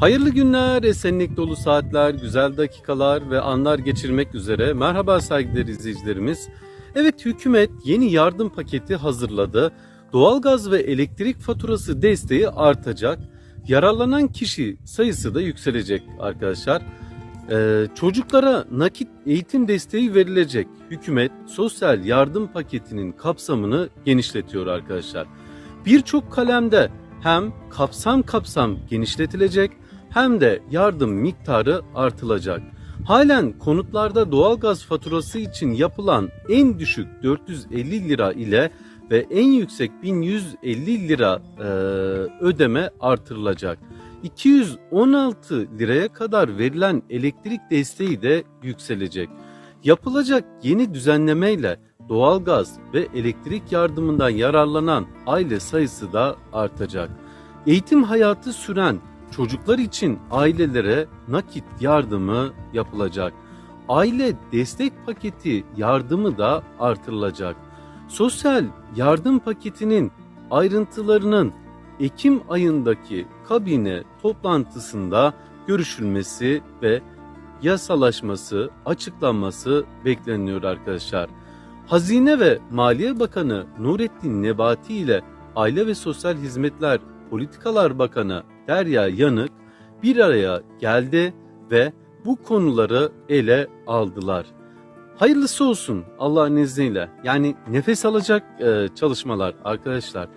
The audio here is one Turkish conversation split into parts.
Hayırlı günler, esenlik dolu saatler, güzel dakikalar ve anlar geçirmek üzere. Merhaba saygıdeğer izleyicilerimiz. Evet hükümet yeni yardım paketi hazırladı. Doğalgaz ve elektrik faturası desteği artacak. Yararlanan kişi sayısı da yükselecek arkadaşlar. Ee, çocuklara nakit eğitim desteği verilecek. Hükümet sosyal yardım paketinin kapsamını genişletiyor arkadaşlar. Birçok kalemde hem kapsam kapsam genişletilecek hem de yardım miktarı artılacak. Halen konutlarda doğalgaz faturası için yapılan en düşük 450 lira ile ve en yüksek 1150 lira e, ödeme artırılacak. 216 liraya kadar verilen elektrik desteği de yükselecek. Yapılacak yeni düzenlemeyle doğalgaz ve elektrik yardımından yararlanan aile sayısı da artacak. Eğitim hayatı süren çocuklar için ailelere nakit yardımı yapılacak. Aile destek paketi yardımı da artırılacak. Sosyal yardım paketinin ayrıntılarının Ekim ayındaki kabine toplantısında görüşülmesi ve yasalaşması, açıklanması bekleniyor arkadaşlar. Hazine ve Maliye Bakanı Nurettin Nebati ile Aile ve Sosyal Hizmetler Politikalar Bakanı Derya Yanık bir araya geldi ve bu konuları ele aldılar. Hayırlısı olsun Allah'ın izniyle. Yani nefes alacak e, çalışmalar arkadaşlar.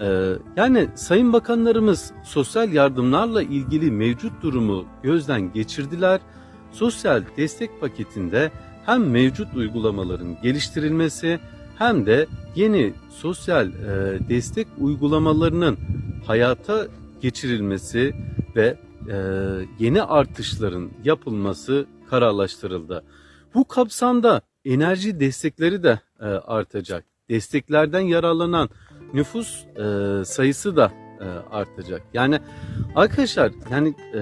E, yani sayın bakanlarımız sosyal yardımlarla ilgili mevcut durumu gözden geçirdiler. Sosyal destek paketinde hem mevcut uygulamaların geliştirilmesi hem de yeni sosyal e, destek uygulamalarının hayata geçirilmesi ve e, yeni artışların yapılması kararlaştırıldı. Bu kapsamda enerji destekleri de e, artacak. Desteklerden yararlanan nüfus e, sayısı da e, artacak. Yani arkadaşlar yani e,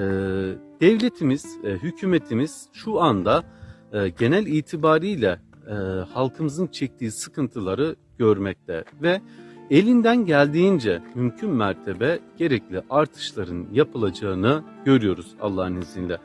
devletimiz, e, hükümetimiz şu anda e, genel itibariyle e, halkımızın çektiği sıkıntıları görmekte ve elinden geldiğince mümkün mertebe gerekli artışların yapılacağını görüyoruz Allah'ın izniyle.